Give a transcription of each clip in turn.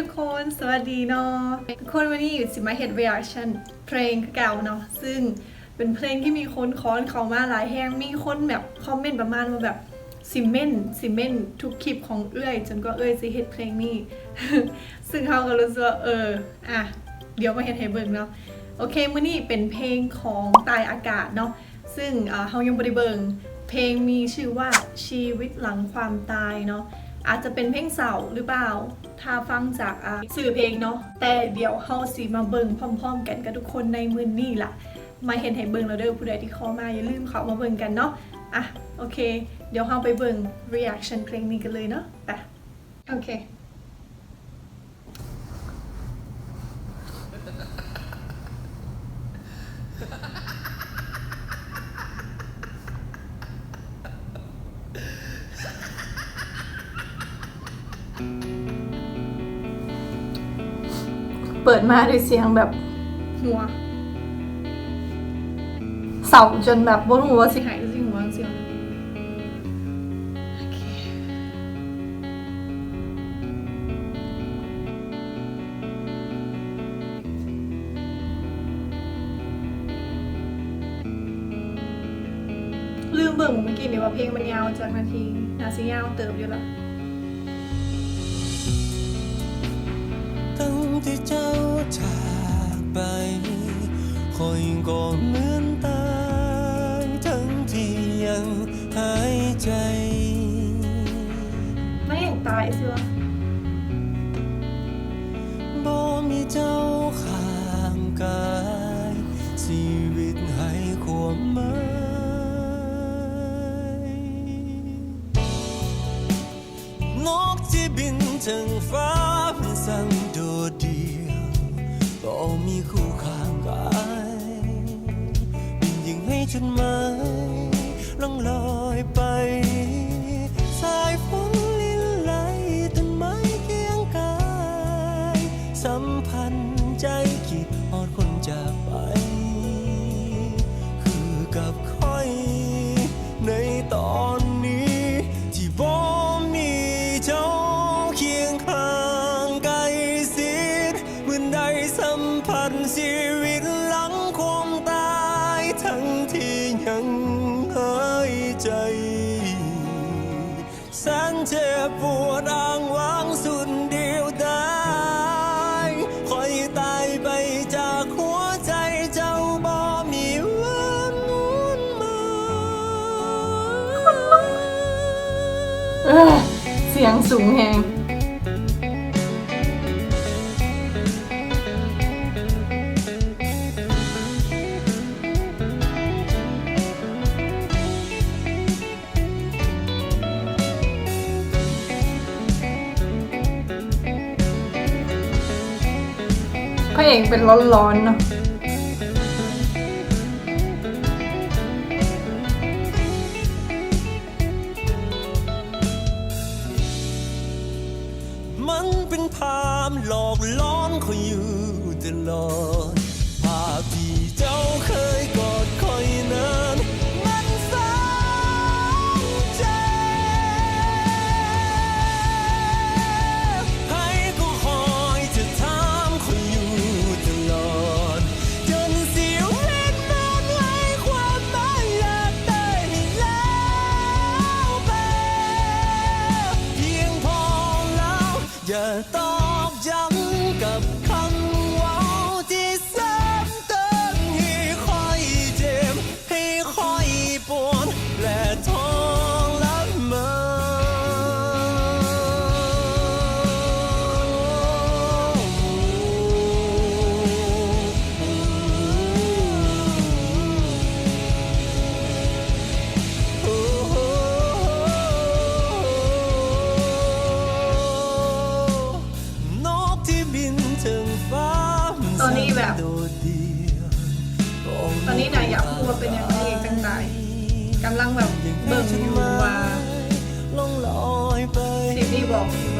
ทุกคน สวัสดีเนาะทุกคนวันนี้อยู่สิมาเห็น reaction เพลงเก่าเนาะซึ่งเป็นเพลงที่มีคนคอนเขามาหลายแห่งมีคนแบบคอมเมนต์ประมาณว่าแบบซิเมนซิเมนทุกคลิปของเอื้อย จนก็เอื้อยสิเฮ็ดเพลงนี้ ซึ่งเขาก็รู้สึกว่าเอออะเดี๋ยวมาเฮ็ดให้เบิ่งเนาะโอเคมื้อนี้เป็นเพลงของตายอากาศเนาะซึ่งเฮายังบ่ได้เบิ่งเพลงมีชื่อว่าชีวิตหลังความตายเนาะอาจจะเป็นเพลงเสาหรือเปล่า ถ้าฟังจากสื่อเพลงเนาะแต่เดี๋ยวเฮาสิมาเบิ่งพร้อม ๆ กันกับทุกคนในมือนี่ล่ะ มาเห็นให้เบิ่งแล้วเด้อผู้ใดที่เข้ามาอย่าลืมเข้ามาเบิ่งกันเนาะอะโอเค เดี๋ยวเฮาไปเบิ่ง reaction เพลงนี้กันเลยเนาะไปโอเค ปิดมาด้วยเสียงแบบหัวเสาจนแบบบนหัวสิหายสิหัวเสียงโอเคลืมเบิ่งเมื่อกี้นี่ว่าเพลงมันยาวจากนาทีนาซิยาวเติบอยู่ละ ที่เจ้าจากไป คอยก็เหมือนตายทั้งที่ยังหายใจ ไม่เห็นตายสิวะบ่มีเจ้าข้างกาย ชีวิตให้ความหมายนกที่บินถึงฟ้า จดหมายล่องลอยไป ใจแสนเจ็บปวดอ้างว้างสุดเดียวดายคอยตายไปจากหัวใจเจ้าบ่มีวันนูนมาเสียงสูงแหง ระเอกเป็นร้อนๆเนาะมันเป็นภาพหลอกล้อนคอยอยู่ตลอดภาพที่เจ้าเคยกอดคอย อย่ แบบโดดเดี่ยวตอนนี้นายอยากพูดว่าเป็นอย่างไรเอกตั้งใจกำลังแบบเบิ่งอยู่ว่าล่องลอยไปสิ่งที่บอกอยู่ว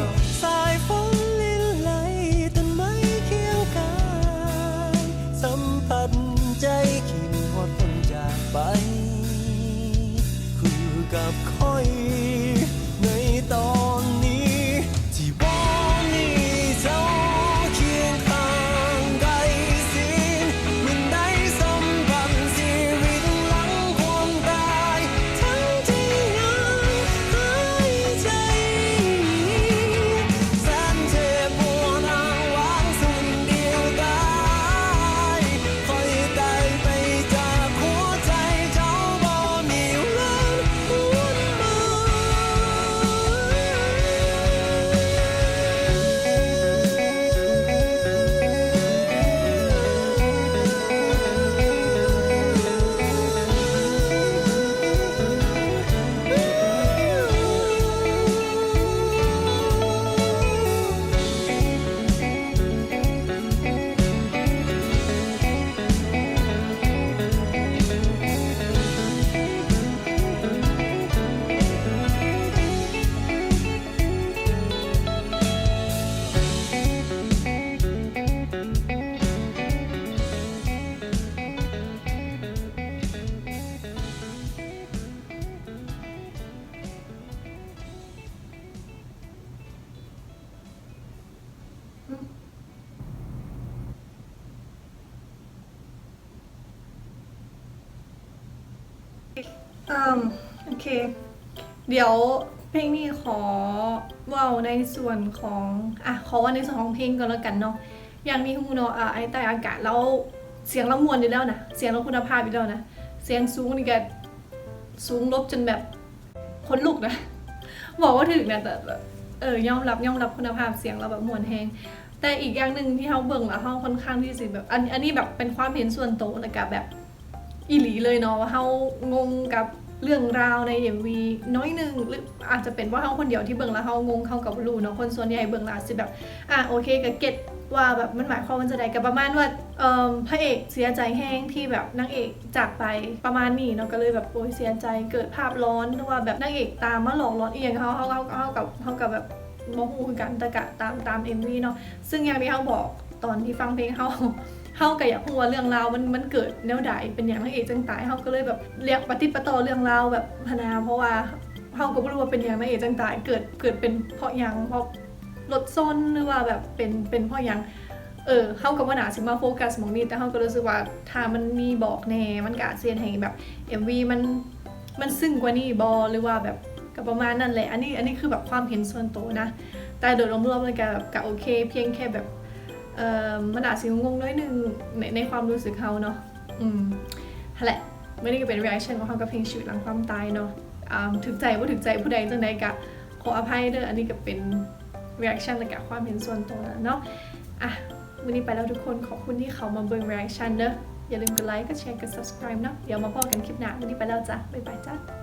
่าสาย อืมโอเค เดี๋ยวเพลงนี้ขอว่าในส่วนของอะขอว่าในส่วนของเพลงก่อนแล้วกันเนาะอย่างนี้คุณเนาะอะไอ้ใต้อากาศแล้วเสียงละมวนอยู่แล้วนะเสียงละคุณภาพอยู่แล้วนะเสียงสูงนี่ก็สูงลบจนแบบคนลุกนะบอกว่าถึงนะแต่เออยอมรับยอมรับคุณภาพเสียงเราแบบมวนแฮงแต่อีกอย่างหนึ่งที่เขาเบิ่งแล้วเขาค่อนข้างที่สิแบบอันอันนี้แบบเป็นความเห็นส่วนตัวแล้วกับแบบอีหลีเลยเนาะว่าเขางงกับ เรื่องราวใน MV น้อยหนึ่งหรืออาจจะเป็นว่าเขาคนเดียวที่เบิ่งแล้วเขางงเขากับรู้เนาะคนส่วนใหญ่เบิ่งแล้วอาจะแบบอะโอเคก็เก็ตว่าแบบมันหมายความว่าจะได้กับประมาณว่าเอ่อพระเอกเสียใจแห้งที่แบบนางเอกจากไปประมาณนี้เนาะก็เลยแบบโอ้ยเสียใจเกิดภาพร้อนหรือว่าแบบนางเอกตามมาหลอกร้อนเอียงเขาเขาเขาเขากับเขากับแบบโมโหกันต่กะตามตาม MV เนาะซึ่งอย่างที่เขาบอกตอนที่ฟังเพลงเขา เฮาก็อยากรู้ว่าเรื่องราวมันมันเกิดแนวใดเป็นอย่างนางเอกจังตายเฮาก็เลยแบบเรียกปฏิปต่อเรื่องราวแบบพนาเพราะว่าเฮาก็บ่รู้ว่าเป็นอย่างนางเอกจังตายเกิดเกิดเป็นเพราะยังเพราะรถซ้นหรือว่าแบบเป็นเป็นเพราะยังเออเฮาก็บ่น่าสิมาโฟกัสมองนี้แต่เฮาก็รู้สึกว่าถ้ามันมีบอกแน่มันก็อาจสิเฮ็ดให้แบบ MV มันมันซึ้งกว่านี้บ่หรือว่าแบบก็ประมาณนั้นแหละ อันนี้อันนี้คือแบบความเห็นส่วนตัวนะ แต่โดยรวมๆมันก็แบบก็โอเค เพียงแค่แบบ เอ่อมันอาจจะงงๆน้อยหนึงในในความรู้สึกเขาเนาะอืมนั่นแหละไม่ได้ก็เป็น reaction ของเขากับเพลงชีวิตหลังความตายเนาะอ่าถึกใจว่าถึกใจผู้ใดจังใดกะขออภัยเด้ออันนี้ก็เป็น reaction และกับความเห็นส่วนตัวเนาะอะวันนี้ไปแล้วทุกคนขอบคุณที่เขามาเบิ่ง reaction เด้ออย่าลืมกดไลค์กดแชร์กด subscribe เนาะเดี๋ยวมาพบกันคลิปหน้าวันนี้ไปแล้วจ้ะบ๊ายบายจ้ะ